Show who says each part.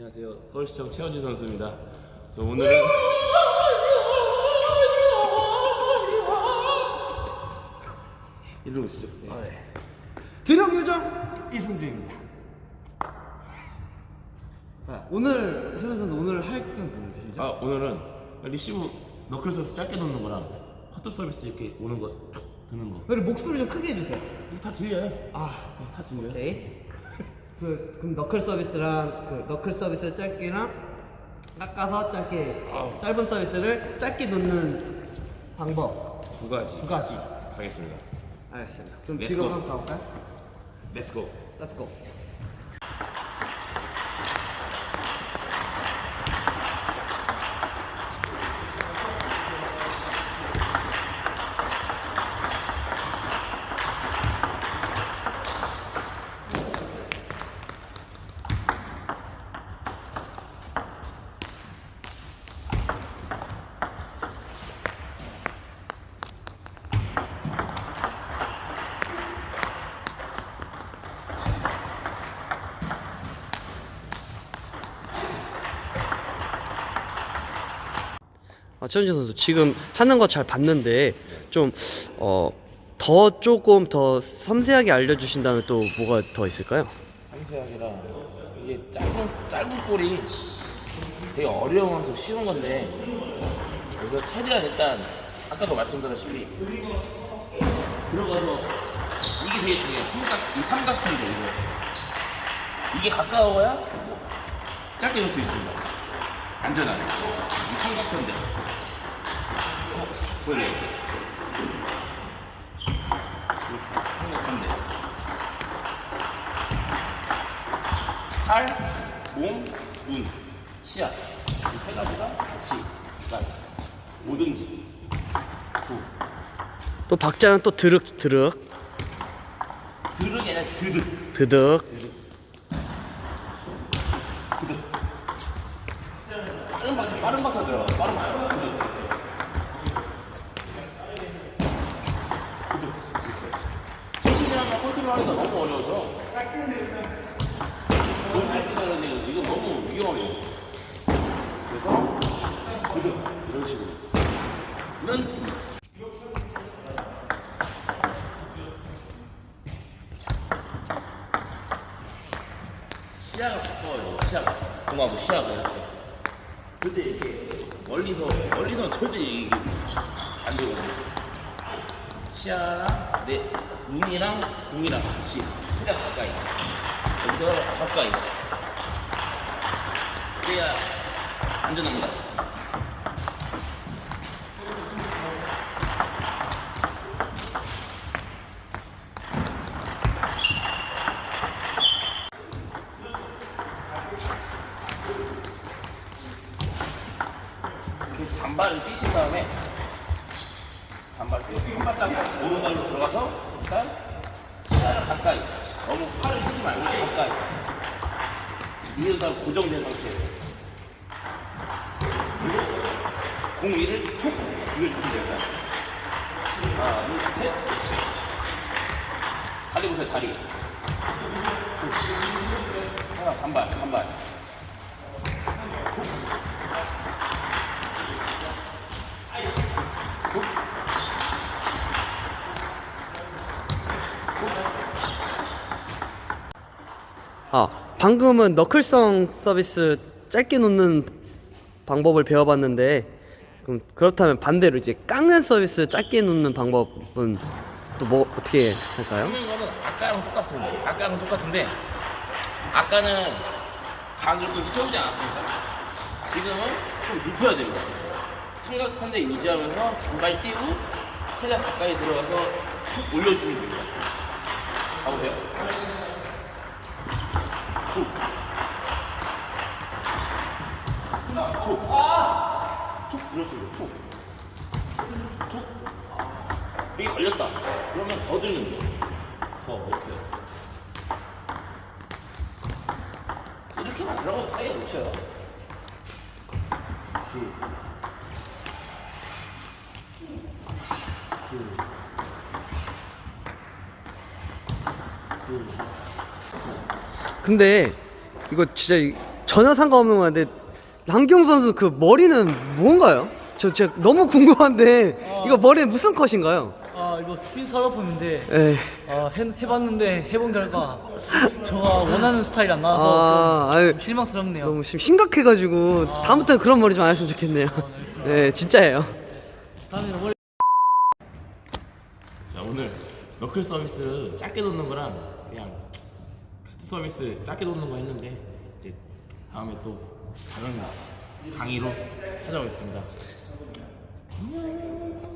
Speaker 1: 안녕하세요. 서울시청 최원진 선수입니다. 저 오늘은 일로 오시죠. 네.
Speaker 2: 드럼 요정 이승주입니다. 자, 오늘 시원 선수 오늘 할건 무엇이죠?
Speaker 1: 아 오늘은 리시브 너클 서비스 짧게 놓는 거랑 커트 서비스 이렇게 오는 거툭 드는 거.
Speaker 2: 그리고 목소리 좀 크게 해주세요.
Speaker 1: 이거 다 들려요.
Speaker 2: 아,
Speaker 1: 네, 다 들려요.
Speaker 2: 오케이. 그 그럼 너클 서비스랑 그 너클 서비스 짧게랑 깎아서 짧게
Speaker 1: 아우.
Speaker 2: 짧은 서비스를 짧게 놓는 방법
Speaker 1: 두 가지
Speaker 2: 두 가지.
Speaker 1: 가겠습니다.
Speaker 2: 알겠습니다. 그럼
Speaker 1: Let's
Speaker 2: 지금
Speaker 1: go.
Speaker 2: 한번 가볼까요?
Speaker 1: Let's go.
Speaker 2: Let's go. 최현진 선수 지금 하는 거 잘 봤는데 좀 어, 더 조금 더 섬세하게 알려주신다면 또 뭐가 더 있을까요?
Speaker 1: 상세하게라 이게 짧은 짧은 볼이 되게 어려워서 쉬운 건데 여기서 최대한 일단 아까도 말씀드렸다시피 들어가서 이게 되게 중요해요. 삼각 이 삼각형인데 이거 이게 가까워야 짧게 넣을 수 있습니다. 안전하게 이 삼각형인데 삼각형인데 팔, 몸, 눈, 시야. 이세 가지가 같이 일단 뭐든지.
Speaker 2: 또또 박자는 또 드륵 드륵.
Speaker 1: 드륵이 아니라 드득.
Speaker 2: 드득.
Speaker 1: 빠른 박자 빠른 박자 들어가 빠른 박자 드득 천천히 컨트롤하기가 너무 어려워서 이건 너무 위험해요 그래서 드득 이런 식으로 는 시야가 가까워요. 시야가 공하고 시야가 이렇게. 근데 이렇게 멀리서 멀리서 절대 이게 안 되거든요. 시야랑 내 눈이랑 공이랑 같이 최대한 가까이. 여기서 가까이. 그래야 안전합니다. 그래서 단발을 뛰신 다음에 단발 뛰고 한발짝 오른발로 들어가서 일단 시야를 가까이. 너무 팔을 펴지 말고 가까이. 이대로 다 고정된 상태예요. 그리고 공 위를 툭 죽여주시면 됩니다. 하나 둘셋. 다리 보세요 다리. 하나 단발 단발
Speaker 2: 아 방금은 너클성 서비스 짧게 놓는 방법을 배워봤는데 그럼 그렇다면 반대로 이제 깎는 서비스 짧게 놓는 방법은 또 뭐 어떻게 할까요?
Speaker 1: 하는 거는 아까랑 똑같습니다. 아까랑 똑같은데 아까는 좀 세우지 않았습니까? 지금은 좀 눕혀야 됩니다. 삼각한데 유지하면서 장발 띄고 최대한 가까이 들어가서 툭 올려주시면 됩니다. 가보세요. 툭. 툭. 툭 들었어요. 툭. 툭. 여기 걸렸다. 그러면 더 들면 돼. 더 이렇게. 이렇게만 들어가도 사이에 놓쳐요. 둘. 둘. 둘.
Speaker 2: 근데 이거 진짜 이- 전혀 상관없는 건데 남경 선수 그 머리는 뭔가요? 저 진짜 너무 궁금한데 이거 머리에 무슨 컷인가요?
Speaker 3: 아 이거 스핀 서러프인데
Speaker 2: 에이.
Speaker 3: 아, 해, 해봤는데 해본 결과 저가 원하는 스타일이 안 나와서
Speaker 2: 아,
Speaker 3: 좀,
Speaker 2: 아유.
Speaker 3: 좀 실망스럽네요.
Speaker 2: 너무 심- 심각해가지고 다음부터는 그런 머리 좀 안 했으면 좋겠네요. 네, 진짜예요.
Speaker 3: 다음에 원래
Speaker 1: 자 오늘 너클 서비스 짧게 놓는 거랑 그냥 서비스 짧게 놓는 거 했는데 이제 다음에 또 다른 강의로 찾아오겠습니다. 안녕.